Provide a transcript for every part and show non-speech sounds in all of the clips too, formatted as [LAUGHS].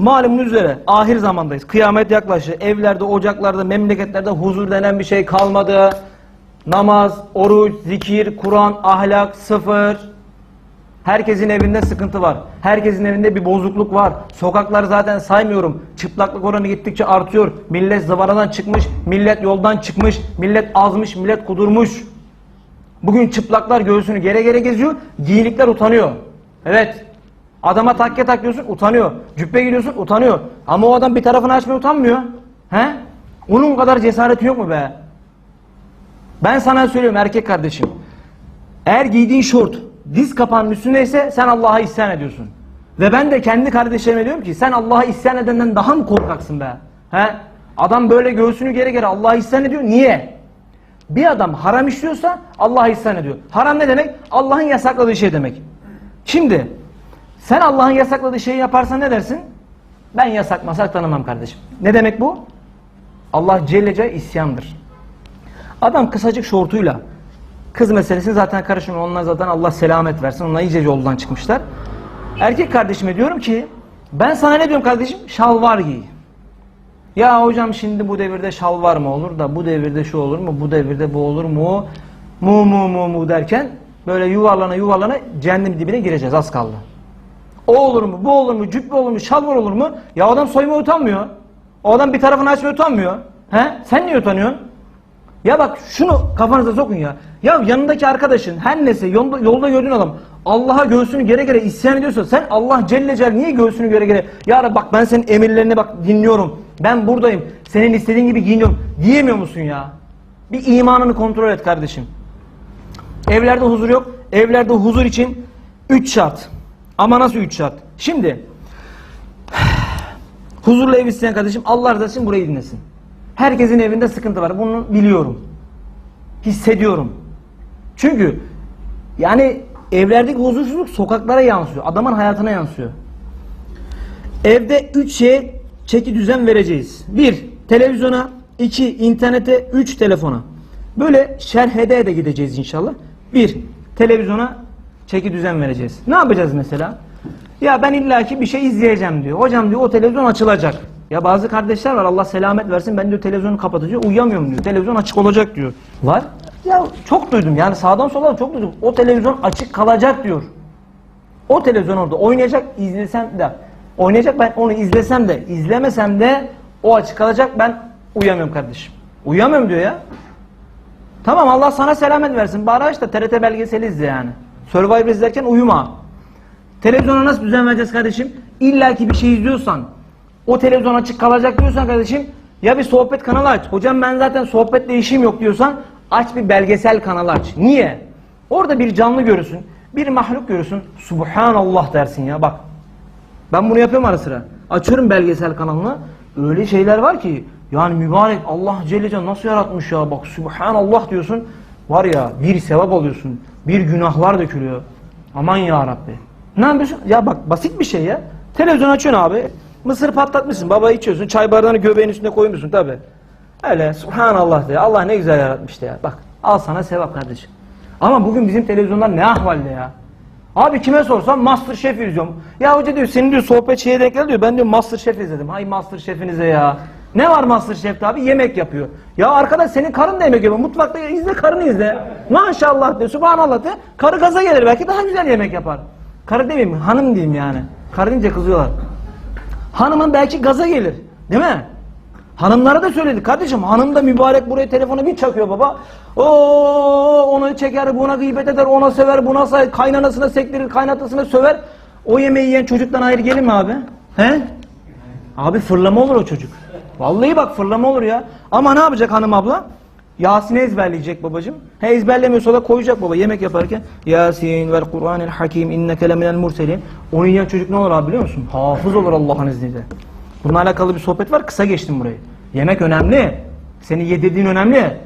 Malumun üzere ahir zamandayız. Kıyamet yaklaşıyor. Evlerde, ocaklarda, memleketlerde huzur denen bir şey kalmadı. Namaz, oruç, zikir, Kur'an, ahlak sıfır. Herkesin evinde sıkıntı var. Herkesin evinde bir bozukluk var. Sokaklar zaten saymıyorum. Çıplaklık oranı gittikçe artıyor. Millet zıvanadan çıkmış, millet yoldan çıkmış, millet azmış, millet kudurmuş. Bugün çıplaklar göğsünü gere gere geziyor, giyinikler utanıyor. Evet. Adama takke takıyorsun, utanıyor. Cübbe giyiyorsun, utanıyor. Ama o adam bir tarafını açmaya utanmıyor. He? Onun kadar cesareti yok mu be? Ben sana söylüyorum erkek kardeşim. Eğer giydiğin şort diz kapağının üstündeyse sen Allah'a isyan ediyorsun. Ve ben de kendi kardeşlerime diyorum ki sen Allah'a isyan edenden daha mı korkaksın be? He? Adam böyle göğsünü geri geri Allah'a isyan ediyor. Niye? Bir adam haram işliyorsa Allah'a isyan ediyor. Haram ne demek? Allah'ın yasakladığı şey demek. Şimdi sen Allah'ın yasakladığı şeyi yaparsan ne dersin? Ben yasak masak tanımam kardeşim. Ne demek bu? Allah Celle Celle isyandır. Adam kısacık şortuyla kız meselesini zaten karışmıyor. Onlar zaten Allah selamet versin. Onlar iyice yoldan çıkmışlar. Erkek kardeşime diyorum ki ben sana ne diyorum kardeşim? Şalvar giy. Ya hocam şimdi bu devirde şalvar mı olur da bu devirde şu olur mu? Bu devirde bu olur mu? Mu mu mu mu derken böyle yuvarlana yuvarlana cehennem dibine gireceğiz az kaldı. O olur mu? Bu olur mu? Cübbe olur mu? Şalvar olur mu? Ya adam soymaya utanmıyor. O adam bir tarafını açmaya utanmıyor. He? Sen niye utanıyorsun? Ya bak şunu kafanıza sokun ya. Ya yanındaki arkadaşın her neyse yolda, yolda gördüğün adam Allah'a göğsünü gere gere isyan ediyorsa sen Allah Celle Celle niye göğsünü göre gere ya Rabbi bak ben senin emirlerini bak dinliyorum. Ben buradayım. Senin istediğin gibi giyiniyorum. Diyemiyor musun ya? Bir imanını kontrol et kardeşim. Evlerde huzur yok. Evlerde huzur için 3 şart. Ama nasıl 3 şart? Şimdi [SIGHS] huzurlu ev isteyen kardeşim Allah rızası için burayı dinlesin. Herkesin evinde sıkıntı var. Bunu biliyorum. Hissediyorum. Çünkü yani evlerdeki huzursuzluk sokaklara yansıyor. Adamın hayatına yansıyor. Evde üç şeye çeki düzen vereceğiz. Bir, televizyona. iki internete. Üç, telefona. Böyle şerhede de gideceğiz inşallah. Bir, televizyona çeki düzen vereceğiz. Ne yapacağız mesela? Ya ben illaki bir şey izleyeceğim diyor. Hocam diyor o televizyon açılacak. Ya bazı kardeşler var Allah selamet versin ben diyor televizyonu kapatacağım uyuyamıyorum diyor. Televizyon açık olacak diyor. Var. Ya çok duydum yani sağdan sola çok duydum. O televizyon açık kalacak diyor. O televizyon orada oynayacak izlesem de oynayacak ben onu izlesem de izlemesem de o açık kalacak ben uyuyamıyorum kardeşim. Uyuyamıyorum diyor ya. Tamam Allah sana selamet versin. Bari aç da TRT belgeseli izle yani. Survivor izlerken uyuma. Televizyona nasıl düzen vereceğiz kardeşim? İlla ki bir şey izliyorsan, o televizyon açık kalacak diyorsan kardeşim, ya bir sohbet kanalı aç. Hocam ben zaten sohbetle işim yok diyorsan, aç bir belgesel kanalı aç. Niye? Orada bir canlı görürsün, bir mahluk görürsün. Subhanallah dersin ya bak. Ben bunu yapıyorum ara sıra. Açıyorum belgesel kanalını. Öyle şeyler var ki yani mübarek Allah Celle Celle nasıl yaratmış ya bak Subhanallah diyorsun. Var ya bir sevap alıyorsun. Bir günahlar dökülüyor. Aman ya Rabbi. Ne yapıyorsun? Ya bak basit bir şey ya. Televizyon açıyorsun abi. Mısır patlatmışsın. Baba içiyorsun. Çay bardağını göbeğin üstüne koymuşsun tabi. Öyle Subhanallah diye. Allah ne güzel yaratmıştı ya. Bak al sana sevap kardeşim. Ama bugün bizim televizyonlar ne ahvalde ya. Abi kime sorsam Masterchef izliyorum. Ya hoca diyor senin diyor sohbet şeye denk geldi diyor. Ben diyor Masterchef izledim. Hay Masterchef'inize ya. Ne var Masterchef'te abi? Yemek yapıyor. Ya arkadaş senin karın da yemek yapıyor. Mutfakta izle karını izle. Maşallah de, subhanallah de. Karı gaza gelir belki daha güzel yemek yapar. Karı demeyeyim, hanım diyeyim yani. Karı deyince kızıyorlar. Hanımın belki gaza gelir. Değil mi? Hanımlara da söyledik. Kardeşim hanım da mübarek buraya telefonu bir çakıyor baba. Oo onu çeker, buna gıybet eder, ona söver, buna say, kaynanasına sektirir, kaynatasına söver. O yemeği yiyen çocuktan ayrı gelir mi abi? He? Abi fırlama olur o çocuk. Vallahi bak fırlama olur ya. Ama ne yapacak hanım abla? Yasin'i ezberleyecek babacım. He ezberlemiyorsa da koyacak baba yemek yaparken. Yasin vel Kur'anil hakim inneke leminel murselin. Onu yiyen çocuk ne olur abi biliyor musun? Hafız olur Allah'ın izniyle. Bununla alakalı bir sohbet var. Kısa geçtim burayı. Yemek önemli. Seni yedirdiğin önemli.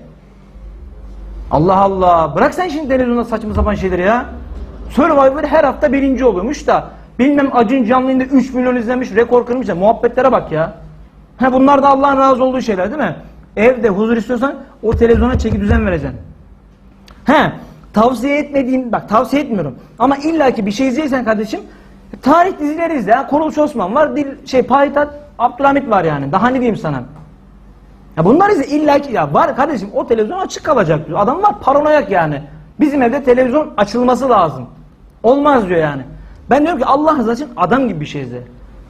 Allah Allah. Bırak sen şimdi televizyonda saçma sapan şeyleri ya. Survivor her hafta birinci oluyormuş da bilmem Acun Canlı'nda 3 milyon izlenmiş rekor kırmış da muhabbetlere bak ya. Ha bunlar da Allah'ın razı olduğu şeyler değil mi? Evde huzur istiyorsan o televizyona çeki düzen vereceksin. He tavsiye etmediğim bak tavsiye etmiyorum ama illaki bir şey izleysen kardeşim Tarih dizileri izle. Kuruluş Osman var. Dil, şey Payitaht Abdülhamit var yani. Daha ne diyeyim sana? Ya bunlar ise illa ki ya var kardeşim o televizyon açık kalacak diyor. Adam var paranoyak yani. Bizim evde televizyon açılması lazım. Olmaz diyor yani. Ben diyorum ki Allah rızası için adam gibi bir şey izle.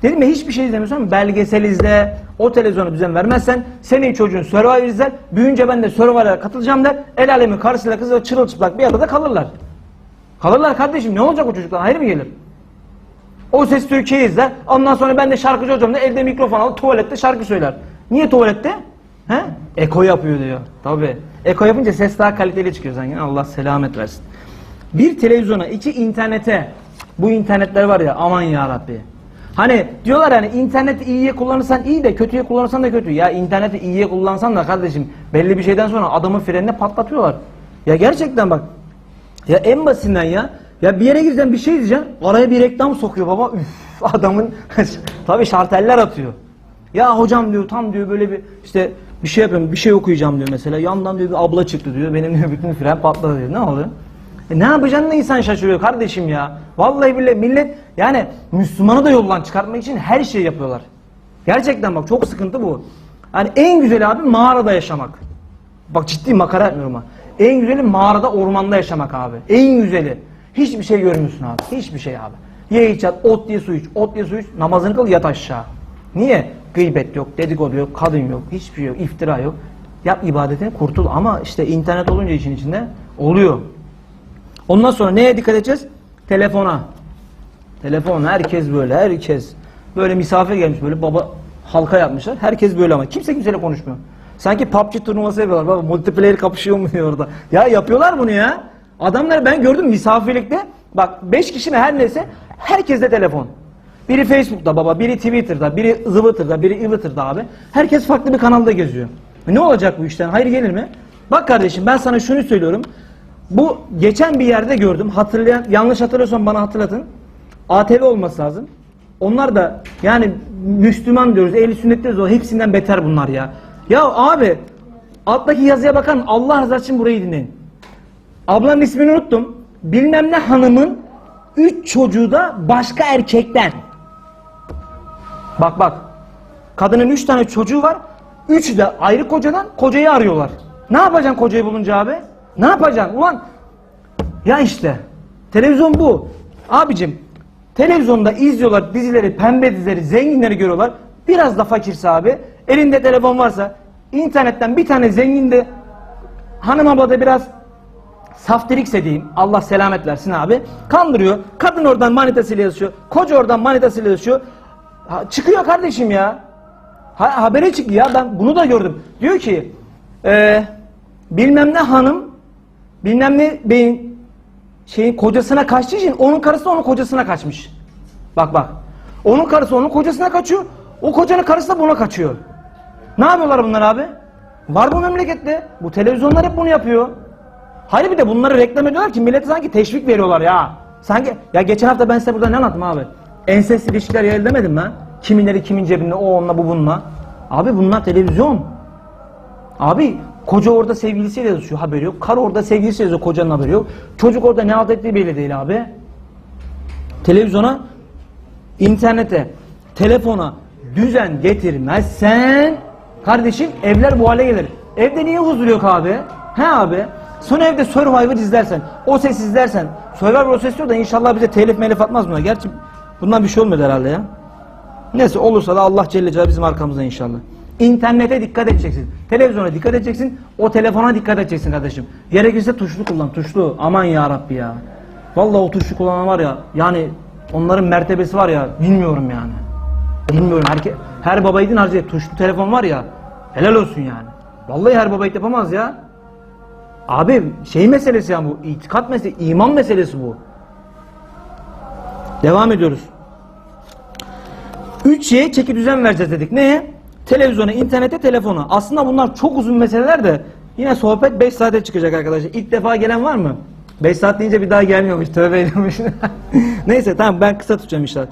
Dedim ya hiçbir şey izlemiyorsan belgesel izle. O televizyona düzen vermezsen senin çocuğun Survivor izler. Büyünce ben de Survivor'a katılacağım der. El alemin karşısıyla kızla çırılçıplak bir arada kalırlar. Kalırlar kardeşim ne olacak o çocuktan hayır mı gelir? O ses Türkiye izler. Ondan sonra ben de şarkıcı hocam da elde mikrofon alıp tuvalette şarkı söyler. Niye tuvalette? He? Eko yapıyor diyor. Tabi. Eko yapınca ses daha kaliteli çıkıyor sanki. Allah selamet versin. Bir televizyona, iki internete. Bu internetler var ya aman ya Rabbi. Hani diyorlar yani interneti iyiye kullanırsan iyi de kötüye kullanırsan da kötü. Ya interneti iyiye kullansan da kardeşim belli bir şeyden sonra adamın frenine patlatıyorlar. Ya gerçekten bak ya en basitinden ya. Ya bir yere gireceksin bir şey diyeceksin. Araya bir reklam sokuyor baba. Üf [LAUGHS] adamın [LAUGHS] tabii şarteller atıyor. Ya hocam diyor tam diyor böyle bir işte bir şey yapıyorum bir şey okuyacağım diyor mesela. Yandan diyor bir abla çıktı diyor. Benim diyor bütün fren patladı diyor. Ne oluyor? E ne yapacaksın da insan şaşırıyor kardeşim ya. Vallahi billahi millet yani Müslümanı da yoldan çıkartmak için her şeyi yapıyorlar. Gerçekten bak çok sıkıntı bu. Yani en güzeli abi mağarada yaşamak. Bak ciddi makara yapmıyorum ha. En güzeli mağarada ormanda yaşamak abi. En güzeli. Hiçbir şey görmüyorsun abi. Hiçbir şey abi. Ye iç yat, ot diye su iç, ot diye su iç, namazını kıl yat aşağı. Niye? Gıybet yok, dedikodu yok, kadın yok, hiçbir şey yok, iftira yok. Yap ibadetini kurtul ama işte internet olunca işin içinde oluyor. Ondan sonra neye dikkat edeceğiz? Telefona. Telefon herkes böyle herkes. Böyle misafir gelmiş böyle baba halka yapmışlar. Herkes böyle ama kimse kimseyle konuşmuyor. Sanki PUBG turnuvası yapıyorlar. Baba multiplayer kapışıyor mu diyor orada. Ya yapıyorlar bunu ya. Adamlar ben gördüm misafirlikte. Bak 5 kişi mi her neyse herkeste telefon. Biri Facebook'ta baba, biri Twitter'da, biri Twitter'da, biri Twitter'da abi. Herkes farklı bir kanalda geziyor. Ne olacak bu işten? Hayır gelir mi? Bak kardeşim ben sana şunu söylüyorum. Bu geçen bir yerde gördüm. Hatırlayan, yanlış hatırlıyorsam bana hatırlatın. ATV olması lazım. Onlar da yani Müslüman diyoruz, ehli sünnet diyoruz o hepsinden beter bunlar ya. Ya abi alttaki yazıya bakın Allah rızası için burayı dinleyin. Ablanın ismini unuttum. Bilmem ne hanımın üç çocuğu da başka erkekten. Bak bak. Kadının üç tane çocuğu var. Üçü de ayrı kocadan kocayı arıyorlar. Ne yapacaksın kocayı bulunca abi? Ne yapacaksın? Ulan ya işte. Televizyon bu. Abicim televizyonda izliyorlar dizileri, pembe dizileri, zenginleri görüyorlar. Biraz da fakirse abi, elinde telefon varsa internetten bir tane zengin de hanım abla da biraz saftirikse diyeyim Allah selamet versin abi kandırıyor. Kadın oradan manitasıyla yazışıyor koca oradan manitasıyla yazışıyor. Ha, çıkıyor kardeşim ya. Ha, habere çıktı ya ben bunu da gördüm. Diyor ki e, bilmem ne hanım bilmem ne beyin şeyin kocasına kaçtığı için onun karısı onun kocasına kaçmış bak bak onun karısı onun kocasına kaçıyor o kocanın karısı da buna kaçıyor ne yapıyorlar bunlar abi var bu memlekette bu televizyonlar hep bunu yapıyor Hayır bir de bunları reklam ediyorlar ki millete sanki teşvik veriyorlar ya. Sanki ya geçen hafta ben size burada ne anlattım abi? Ensest ilişkiler yayıl demedim mi? Kiminleri kimin cebinde o onunla bu bununla. Abi bunlar televizyon. Abi koca orada sevgilisiyle yazışıyor haberi yok. Karı orada sevgilisiyle yazıyor kocanın haberi yok. Çocuk orada ne halt ettiği belli değil abi. Televizyona, internete, telefona düzen getirmezsen kardeşim evler bu hale gelir. Evde niye huzur yok abi? He abi? Sonra evde Survivor izlersen, o ses izlersen, Survivor o ses diyor da inşallah bize telif melif atmaz mı? Gerçi bundan bir şey olmuyor herhalde ya. Neyse olursa da Allah Celle Celaluhu bizim arkamızda inşallah. İnternete dikkat edeceksin. Televizyona dikkat edeceksin. O telefona dikkat edeceksin kardeşim. Gerekirse tuşlu kullan. Tuşlu. Aman ya Rabbi ya. Vallahi o tuşlu kullanan var ya. Yani onların mertebesi var ya. Bilmiyorum yani. Bilmiyorum. Her, her baba yiğidin harcayacak. Tuşlu telefon var ya. Helal olsun yani. Vallahi her baba yiğit yapamaz ya. Abi şey meselesi yani bu. itikat meselesi, iman meselesi bu. Devam ediyoruz. Üç şeye çeki düzen vereceğiz dedik. Neye? Televizyona, internete, telefona. Aslında bunlar çok uzun meseleler de yine sohbet 5 saate çıkacak arkadaşlar. İlk defa gelen var mı? 5 saat deyince bir daha gelmiyormuş. Tövbe ediyormuş. [LAUGHS] Neyse tamam ben kısa tutacağım inşallah.